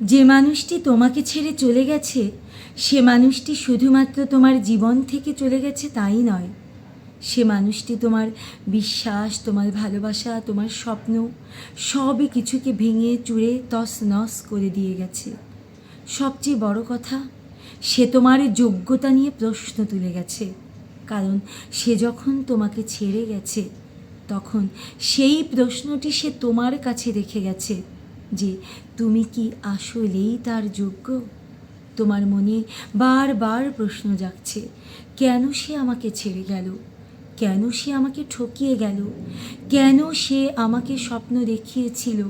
যে মানুষটি তোমাকে ছেড়ে চলে গেছে, সে মানুষটি শুধুমাত্র তোমার জীবন থেকে চলে গেছে তাই নয়। সে মানুষটি তোমার বিশ্বাস, তোমার ভালোবাসা, তোমার স্বপ্ন সবই কিছুকে ভেঙে চুড়ে তস নস করে দিয়ে গেছে। সবচেয়ে বড় কথা, সে তোমার যোগ্যতা নিয়ে প্রশ্ন তুলে গেছে। কারণ সে যখন তোমাকে ছেড়ে গেছে, তখন সেই প্রশ্নটি সে তোমার কাছে রেখে গেছে। যে তুমি কি আসলেই তার যোগ্য? তোমার মনে বারবার প্রশ্ন জাগছে, কেন সে আমাকে ছেড়ে গেল? কেন সে আমাকে ঠকিয়ে গেল? কেন সে আমাকে স্বপ্ন দেখিয়েছিল?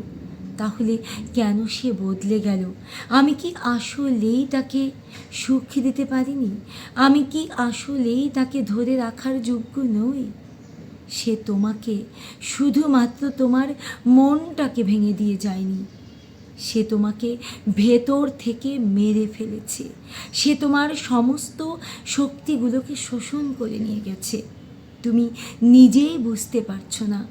তাহলে কেন সে বদলে গেল? আমি কি আসলেই তাকে সুখ দিতে পারিনি? আমি কি আসলেই তাকে ধরে রাখার যোগ্য নই? সে তোমাকে শুধুমাত্র তোমার মনটাকে ভেঙে দিয়ে যায়নি। সে তোমাকে ভেতর থেকে মেরে ফেলেছে। সে তোমার সমস্ত শক্তিগুলোকে শোষণ করে নিয়ে গেছে। তুমি নিজেই বুঝতে পারছ না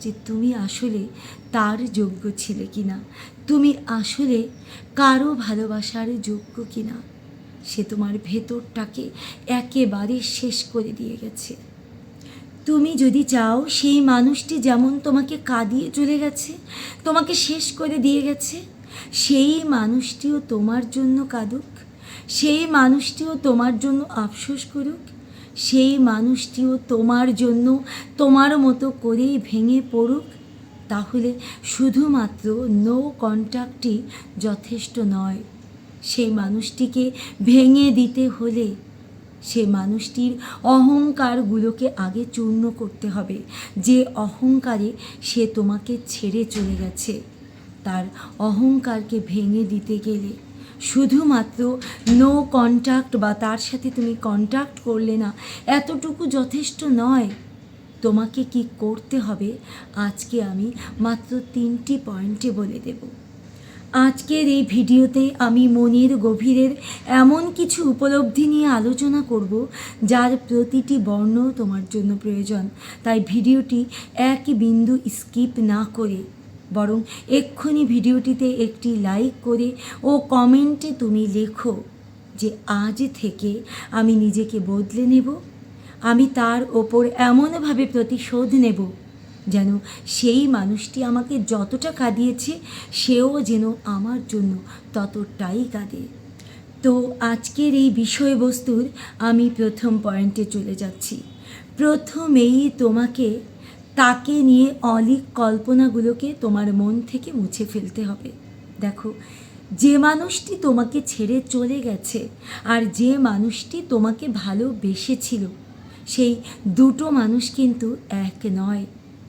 যে তুমি আসলে তার যোগ্য ছিলে কি না তুমি আসলে কারও ভালোবাসার যোগ্য কি না সে তোমার ভেতরটাকে একেবারে শেষ করে দিয়ে গেছে। তুমি যদি চাও, সেই মানুষটি যেমন তোমাকে কাঁদিয়ে চলে গেছে, তোমাকে শেষ করে দিয়ে গেছে, সেই মানুষটিও তোমার জন্য কাঁদুক, সেই মানুষটিও তোমার জন্য আফসোস করুক, সেই মানুষটিও তোমার জন্য তোমার মতো করেই ভেঙে পড়ুক, তাহলে শুধুমাত্র নো কন্ট্যাক্টই যথেষ্ট নয়। সেই মানুষটিকে ভেঙে দিতে হলে সে মানুষটির অহংকারগুলোকে আগে চূর্ণ করতে হবে। যে অহংকারে সে তোমাকে ছেড়ে চলে গেছে, তার অহংকারকে ভেঙে দিতে গেলে। শুধুমাত্র নো কন্ট্যাক্ট বা তার সাথে তুমি কন্ট্যাক্ট করলে না, এতটুকু যথেষ্ট নয়। তোমাকে কি করতে হবে? আজকে আমি মাত্র তিনটি পয়েন্টে বলে দেবো। আজকের এই ভিডিওতে আমি মনের গভীরের এমন কিছু উপলব্ধি নিয়ে আলোচনা করব, যার প্রতিটি বর্ণ তোমার জন্য প্রয়োজন। তাই ভিডিওটি এক বিন্দু স্কিপ না করে, বরং এক্ষুনি ভিডিওটিতে একটি লাইক করে ও কমেন্টে তুমি লেখো যে আজ থেকে আমি নিজেকে বদলে নেব, আমি তার ওপর এমনভাবে প্রতিশোধ নেব যেন সেই মানুষটি আমাকে যতটা কাঁদিয়েছে, সেও যেন আমার জন্য ততটাই কাঁদে। তো আজকের এই বিষয়বস্তুর আমি প্রথম পয়েন্টে চলে যাচ্ছি। প্রথমেই তোমাকে, তাকে নিয়ে অলিক কল্পনাগুলোকে তোমার মন থেকে মুছে ফেলতে হবে। দেখো, যে মানুষটি তোমাকে ছেড়ে চলে গেছে আর যে মানুষটি তোমাকে ভালোবেসেছিল, সেই দুটো মানুষ কিন্তু এক নয়।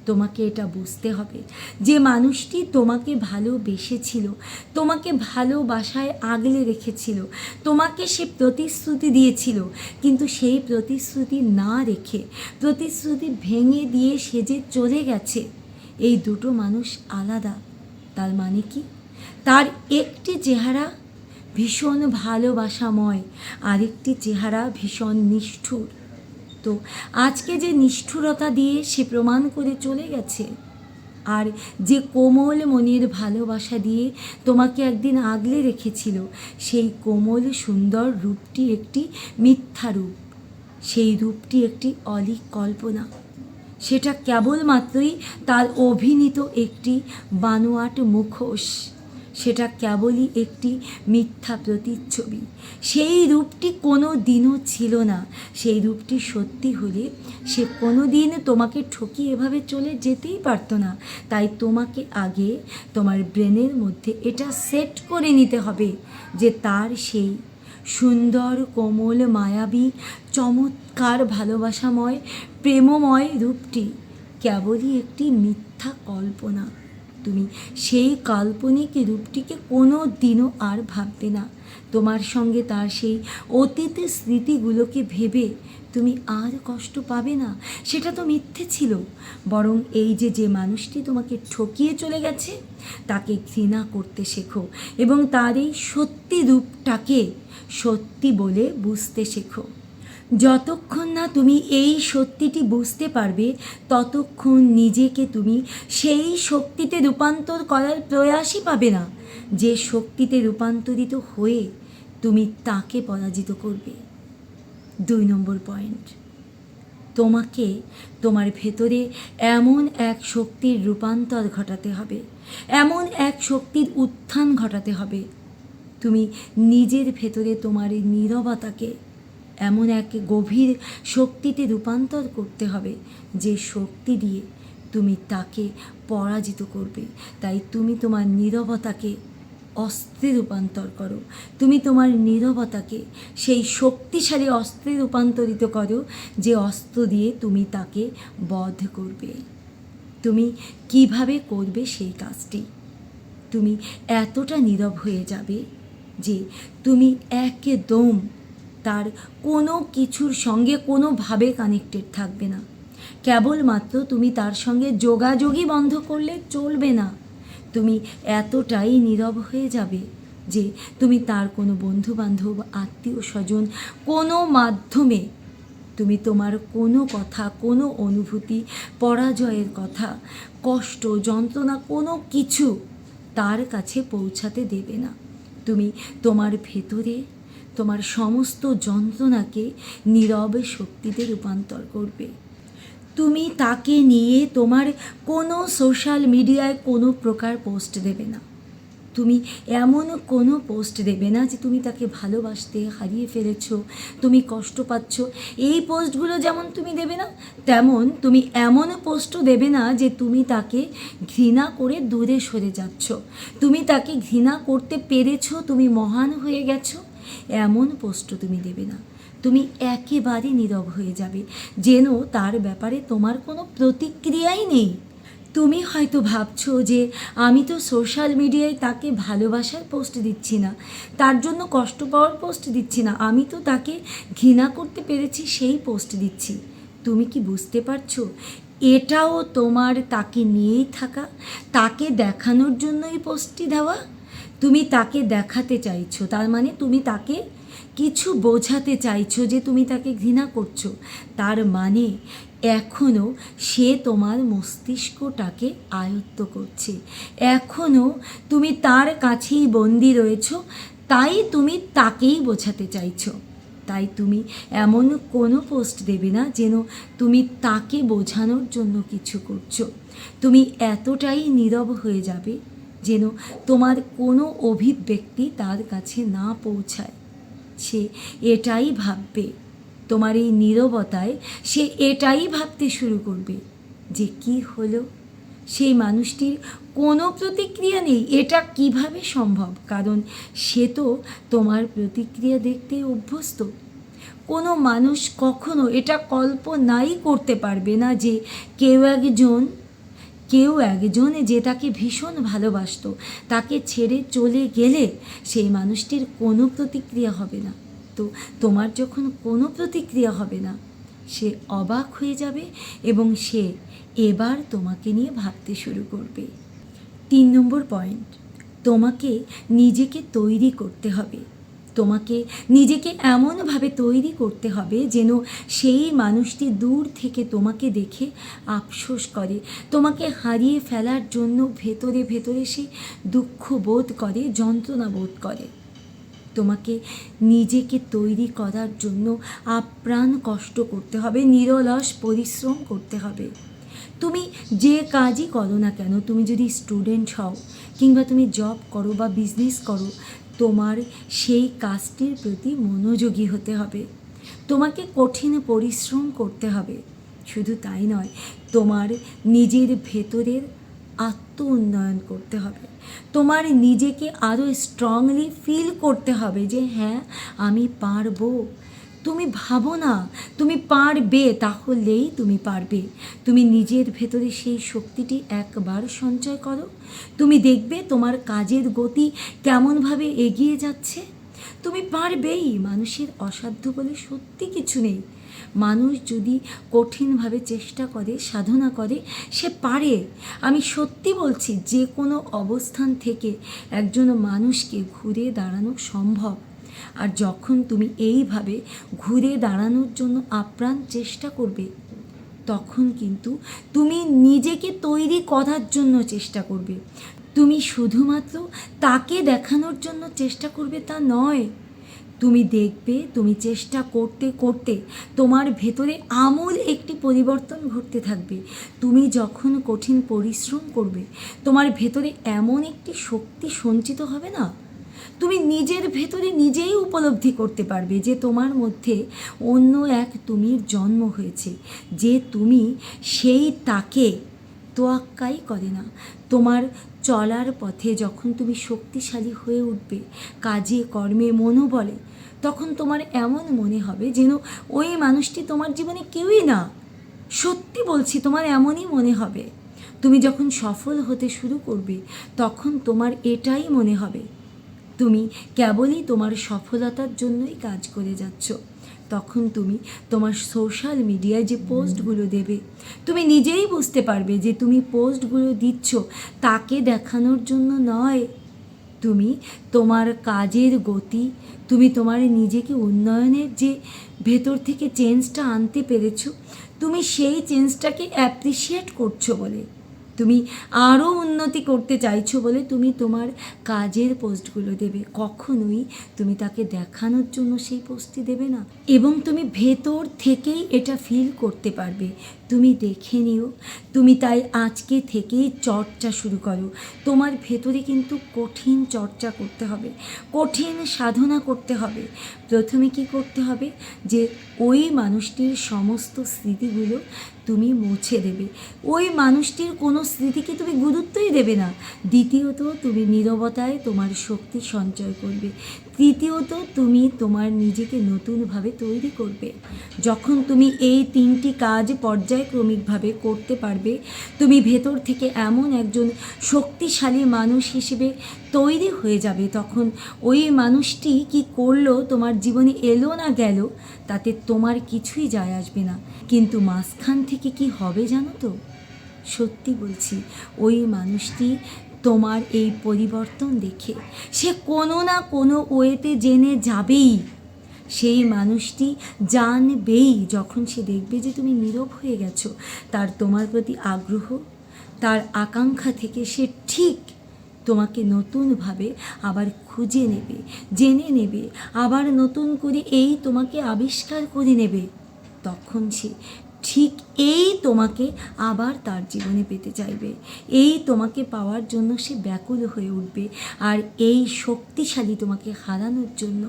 তোমাকে এটা বুঝতে হবে। যে মানুষটি তোমাকে ভালোবেসেছিল, তোমাকে ভালোবাসায় আগলে রেখেছিল, তোমাকে সে প্রতিশ্রুতি দিয়েছিল, কিন্তু সেই প্রতিশ্রুতি না রেখে, প্রতিশ্রুতি ভেঙে দিয়ে সে যে চলে গেছে, এই দুটো মানুষ আলাদা। তার মানে কি? তার একটি চেহারা ভীষণ ভালোবাসাময়, আরেকটি চেহারা ভীষণ নিষ্ঠুর। তো আজকে যে নিষ্ঠুরতা দিয়ে সে প্রমাণ করে চলে গেছে, আর যে কোমল মনের ভালোবাসা দিয়ে তোমাকে একদিন আগলে রেখেছিল, সেই কোমল সুন্দর রূপটি একটি মিথ্যা রূপ, সেই রূপটি একটি অলিক কল্পনা সেটা কেবলমাত্রই তার অভিনীত একটি বানোয়াট মুখোশ। সেটা কেবলই একটি মিথ্যা প্রতিচ্ছবি। সেই রূপটি কোনো দিনও ছিল না। সেই রূপটি সত্যি হলে সে কোনো দিন তোমাকে ঠকিয়ে এভাবে চলে যেতেই পারতো না। তাই তোমাকে আগে তোমার ব্রেনের মধ্যে এটা সেট করে নিতে হবে যে তার সেই সুন্দর, কোমল, মায়াবী, চমৎকার, ভালোবাসাময়, প্রেমময় রূপটি কেবলই একটি মিথ্যা কল্পনা। তুমি। সেই কাল্পনিক রূপটিকে কোনো দিনও আর ভাববে না। তোমার সঙ্গে তার সেই অতীত স্মৃতিগুলোকে ভেবে তুমি আর কষ্ট পাবে না। সেটা তো মিথ্যে ছিল। বরং এই যে যে মানুষটি তোমাকে ঠকিয়ে চলে গেছে, তাকে ঘৃণা করতে শেখো এবং তার এই সত্যি রূপটাকে সত্যি বলে বুঝতে শেখো। যতক্ষণ না তুমি এই সত্যিটি বুঝতে পারবে, ততক্ষণ নিজেকে তুমি সেই শক্তিতে রূপান্তর করার প্রয়াসই পাবে না। যে শক্তিতে রূপান্তরিত হয়ে তুমি তাকে পরাজিত করবে। দুই নম্বর পয়েন্ট। তোমাকে, তোমার ভেতরে এমন এক শক্তির রূপান্তর ঘটাতে হবে। এমন এক শক্তির উত্থান ঘটাতে হবে। তুমি নিজের ভেতরে তোমার নীরবতাকে এমন এক গভীর শক্তিতে রূপান্তর করতে হবে যে শক্তি দিয়ে তুমি তাকে পরাজিত করবে। তাই তুমি তোমার নীরবতাকে অস্ত্রে রূপান্তর করো। তুমি তোমার নীরবতাকে সেই শক্তিশালী অস্ত্রে রূপান্তরিত করো যে অস্ত্র দিয়ে তুমি তাকে বধ করবে। তুমি কীভাবে করবে সেই কাজটি? তুমি এতটা নীরব হয়ে যাবে যে তুমি একদম তার কোনো কিছুর সঙ্গে কোনোভাবে কানেক্টেড থাকবে না। কেবলমাত্র তুমি তার সঙ্গে যোগাযোগই বন্ধ করলে চলবে না। তুমি এতটাই নীরব হয়ে যাবে যে তুমি তার কোনো বন্ধু বান্ধব আত্মীয় স্বজন কোনো মাধ্যমে তুমি তোমার কোনো কথা, কোনো অনুভূতি, পরাজয়ের কথা, কষ্ট, যন্ত্রণা, কোনো কিছু তার কাছে পৌঁছাতে দেবে না। তুমি তোমার ভেতরে তোমার সমস্ত যন্ত্রণাকে নীরব শক্তিতে রূপান্তর করবে। তুমি তাকে নিয়ে তোমার কোনো সোশ্যাল মিডিয়ায় কোনো প্রকার পোস্ট দেবে না। তুমি এমন কোনো পোস্ট দেবে না যে তুমি তাকে ভালোবাসতে হারিয়ে ফেলেছ, তুমি কষ্ট পাচ্ছ। এই পোস্টগুলো যেমন তুমি দেবে না, তেমন তুমি এমন পোস্টও দেবে না যে তুমি তাকে ঘৃণা করে দূরে সরে যাচ্ছ। তুমি তাকে ঘৃণা করতে পেরেছ, তুমি মহান হয়ে গেছো। এমন পোস্টও তুমি দেবে না। তুমি একেবারে নীরব হয়ে যাবে, যেন তার ব্যাপারে তোমার কোনো প্রতিক্রিয়াই নেই। তুমি হয়তো ভাবছ যে আমি তো সোশ্যাল মিডিয়ায় তাকে ভালোবাসার পোস্ট দিচ্ছি না, তার জন্য কষ্ট পাওয়ার পোস্ট দিচ্ছি না, আমি তো তাকে ঘৃণা করতে পেরেছি, সেই পোস্ট দিচ্ছি। তুমি কি বুঝতে পারছ? এটাও তোমার তাকে নিয়েই থাকা, তাকে দেখানোর জন্যই পোস্টটি দেওয়া? তুমি তাকে দেখাতে চাইছো, তার মানে তুমি তাকে কিছু বোঝাতে চাইছো যে তুমি তাকে ঘৃণা করছ। তার মানে এখনও সে তোমার মস্তিষ্কটাকে আয়ত্ত করছে। এখনও তুমি তার কাছেই বন্দি রয়েছো, তাই তুমি তাকেই বোঝাতে চাইছো। তাই তুমি এমন কোনো পোস্ট দেবে না যেন তুমি তাকে বোঝানোর জন্য কিছু করছ। তুমি এতটাই নীরব হয়ে যাবে যেন তোমার কোনো অভিব্যক্তি তার কাছে না পৌঁছায়। সে এটাই ভাববে। তোমার এই নীরবতায় সে এটাই ভাবতে শুরু করবে যে কি হলো? সেই মানুষটির কোনো প্রতিক্রিয়া নেই। এটা কীভাবে সম্ভব? কারণ সে তো তোমার প্রতিক্রিয়া দেখতে অভ্যস্ত। কোনো মানুষ কখনো এটা কল্পনাই করতে পারবে না যে কেউ একজন কেউ একজন যে তাকে ভীষণ ভালোবাসতো, তাকে ছেড়ে চলে গেলে সেই মানুষটির কোনো প্রতিক্রিয়া হবে না। তো তোমার যখন কোনো প্রতিক্রিয়া হবে না, সে অবাক হয়ে যাবে এবং সে এবার তোমাকে নিয়ে ভাবতে শুরু করবে। তিন নম্বর পয়েন্ট, তোমাকে নিজেকে তৈরি করতে হবে। তোমাকে নিজেকে এমনভাবে তৈরি করতে হবে যেন সেই মানুষটি দূর থেকে তোমাকে দেখে আফসোস করে। তোমাকে হারিয়ে ফেলার জন্য ভেতরে ভেতরে সে দুঃখ বোধ করে, যন্ত্রণা বোধ করে। তোমাকে নিজেকে তৈরি করার জন্য আপ্রাণ কষ্ট করতে হবে, নিরলস পরিশ্রম করতে হবে। তুমি যে কাজই করো না কেন, তুমি যদি স্টুডেন্ট হও কিংবা তুমি জব করো বা বিজনেস করো তোমার সেই কাজটির প্রতি মনোযোগী হতে হবে। তোমাকে কঠিন পরিশ্রম করতে হবে। শুধু তাই নয়, তোমার নিজের ভেতরের আত্ম উন্নয়ন করতে হবে। তোমার নিজেকে আরও স্ট্রংলি ফিল করতে হবে যে হ্যাঁ আমি পারব। তুমি ভাবো না, তুমি পারবে, তাহলেই তুমি পারবে। তুমি নিজের ভেতরে সেই শক্তিটি একবার সঞ্চয় করো। তুমি দেখবে তোমার কাজের গতি কেমনভাবে এগিয়ে যাচ্ছে। তুমি পারবেই, মানুষের অসাধ্য বলে সত্যি কিছু নেই। মানুষ যদি কঠিনভাবে চেষ্টা করে, সাধনা করে, সে পারে। আমি সত্যি বলছি, যে কোনো অবস্থান থেকে একজন মানুষকে ঘুরে দাঁড়ানো সম্ভব। আর যখন তুমি এইভাবে ঘুরে দাঁড়ানোর জন্য আপ্রাণ চেষ্টা করবে, তখন কিন্তু তুমি নিজেকে তৈরি করার জন্য চেষ্টা করবে। তুমি শুধুমাত্র তাকে দেখানোর জন্য চেষ্টা করবে তা নয়। তুমি দেখবে, তুমি চেষ্টা করতে করতে তোমার ভেতরে আমূল একটি পরিবর্তন ঘটতে থাকবে। তুমি যখন কঠিন পরিশ্রম করবে, তোমার ভেতরে এমন একটি শক্তি সঞ্চিত হবে না? তুমি নিজের ভেতরে নিজেই উপলব্ধি করতে পারবে যে তোমার মধ্যে অন্য এক তুমির জন্ম হয়েছে, যে তুমি সেই তাকে তোয়াক্কাই করে না। তোমার চলার পথে যখন তুমি শক্তিশালী হয়ে উঠবে, কাজে, কর্মে, মনোবলে, তখন তোমার এমন মনে হবে যেন ওই মানুষটি তোমার জীবনে কেউই না। সত্যি বলছি, তোমার এমনই মনে হবে। তুমি যখন সফল হতে শুরু করবে, তখন তোমার এটাই মনে হবে। তুমি কেবলই তোমার সফলতার জন্যই কাজ করে যাচ্ছ। তখন তুমি তোমার সোশ্যাল মিডিয়ায় যে পোস্টগুলো দেবে, তুমি নিজেই বুঝতে পারবে যে তুমি পোস্টগুলো দিচ্ছ তাকে দেখানোর জন্য নয়। তুমি তোমার কাজের গতি, তুমি তোমার নিজেকে উন্নয়নের যে ভেতর থেকে চেঞ্জটা আনতে পেরেছ, তুমি সেই চেঞ্জটাকে অ্যাপ্রিসিয়েট করছ বলে তুমি আরও উন্নতি করতে চাইছো বলে তুমি তোমার কাজের পোস্টগুলো দেবে। কখনোই তুমি তাকে দেখানোর জন্য সেই পোস্টটি দেবে না। এবং তুমি ভেতর থেকেই এটা ফিল করতে পারবে। তুমি দেখে নিও। তুমি তাই আজকে থেকেই চর্চা শুরু করো। তোমার ভেতরে কিন্তু কঠিন চর্চা করতে হবে, কঠিন সাধনা করতে হবে। প্রথমে কি করতে হবে? যে ওই মানুষটির সমস্ত স্মৃতিগুলো তুমি মুছে দেবে। ওই মানুষটির কোনো স্মৃতিকে তুমি গুরুত্বই দেবে না। দ্বিতীয়ত, তুমি নীরবতায় তোমার শক্তি সঞ্চয় করবে। তৃতীয়ত, তুমি তোমার নিজেকে নতুনভাবে তৈরি করবে। যখন তুমি এই তিনটি কাজ পর্যায়ক্রমিকভাবে করতে পারবে। তুমি ভেতর থেকে এমন একজন শক্তিশালী মানুষ হিসেবে তৈরি হয়ে যাবে, তখন ওই মানুষটি কি করল, তোমার জীবনে এলো না গেল, তাতে তোমার কিছুই যায় আসবে না। কিন্তু মাঝখান থেকে কি হবে জানো তো? সত্যি বলছি, ওই মানুষটি তোমার এই পরিবর্তন দেখে, সে কোনো না কোনো ওয়েতে জেনে যাবেই। সেই মানুষটি জানবেই যখন সে দেখবে যে তুমি নীরব হয়ে গেছো। তার তোমার প্রতি আগ্রহ, তার আকাঙ্ক্ষা থেকে সে ঠিক তোমাকে নতুনভাবে আবার খুঁজে নেবে, জেনে নেবে, আবার নতুন করে এই তোমাকে আবিষ্কার করে নেবে। তখন সে ঠিক এই তোমাকে আবার তার জীবনে পেতে চাইবে। এই তোমাকে পাওয়ার জন্য সে ব্যাকুল হয়ে উঠবে। আর এই শক্তিশালী তোমাকে হারানোর জন্য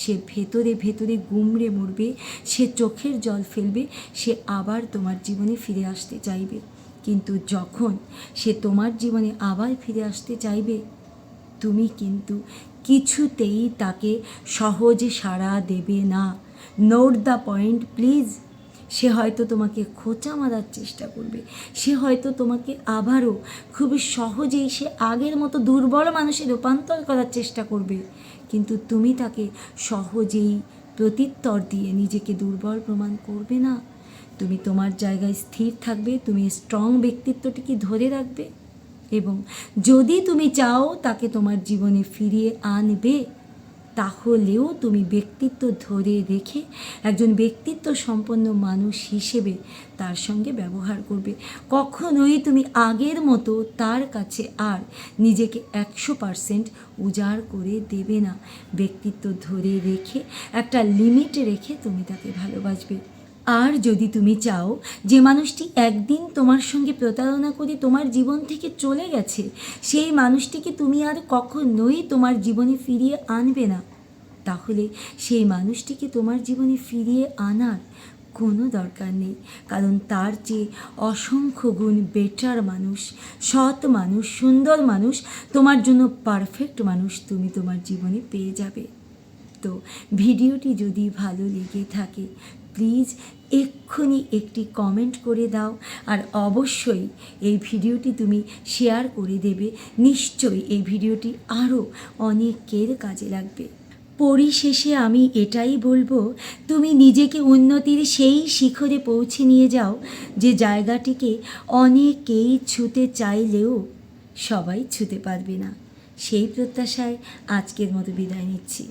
সে ভেতরে ভেতরে গুমড়ে মরবে, সে চোখের জল ফেলবে, সে আবার তোমার জীবনে ফিরে আসতে চাইবে। কিন্তু যখন সে তোমার জীবনে আবার ফিরে আসতে চাইবে, তুমি কিন্তু কিছুতেই তাকে সহজে সাড়া দেবে না। নোট দ্য পয়েন্ট প্লিজ সে হয়তো তোমাকে খোঁচা মারার চেষ্টা করবে। সে হয়তো তোমাকে আবারও খুবই সহজেই সে আগের মতো দুর্বল মানুষে রূপান্তর করার চেষ্টা করবে। কিন্তু তুমি তাকে সহজেই প্রতিত্তর দিয়ে নিজেকে দুর্বল প্রমাণ করবে না। তুমি তোমার জায়গায় স্থির থাকবে, তুমি স্ট্রং ব্যক্তিত্বটিকে ধরে রাখবে এবং যদি তুমি চাও তাকে তোমার জীবনে ফিরিয়ে আনবে তাহলেও তুমি ব্যক্তিত্ব ধরে রেখে একজন ব্যক্তিত্ব সম্পন্ন মানুষ হিসেবে তার সঙ্গে ব্যবহার করবে। কখনোই তুমি আগের মতো তার কাছে আর নিজেকে একশো পারসেন্ট উজাড় করে দেবে না। ব্যক্তিত্ব ধরে রেখে একটা লিমিট রেখে তুমি তাকে ভালোবাসবে। আর যদি তুমি চাও যে মানুষটি একদিন তোমার সঙ্গে প্রতারণা করে তোমার জীবন থেকে চলে গেছে, সেই মানুষটিকে তুমি আর কখনোই তোমার জীবনে ফিরিয়ে আনবে না। তাহলে সেই মানুষটিকে তোমার জীবনে ফিরিয়ে আনার কোনো দরকার নেই, কারণ তার চেয়ে অসংখ্য গুণ বেটার মানুষ, সৎ মানুষ, সুন্দর মানুষ, তোমার জন্য পারফেক্ট মানুষ তুমি তোমার জীবনে পেয়ে যাবে। তো ভিডিওটি যদি ভালো লেগে থাকে প্লিজ এক্ষুনি একটি কমেন্ট করে দাও আর অবশ্যই এই ভিডিওটি তুমি শেয়ার করে দেবে। নিশ্চয়ই এই ভিডিওটি আরও অনেকের কাজে লাগবে। পরিশেষে আমি এটাই বলব, তুমি নিজেকে উন্নতির সেই শিখরে পৌঁছে নিয়ে যাও যে জায়গাটিকে অনেকেই ছুতে চাইলেও সবাই ছুতে পারবে না। সেই প্রত্যাশায় আজকের মতো বিদায় নিচ্ছি।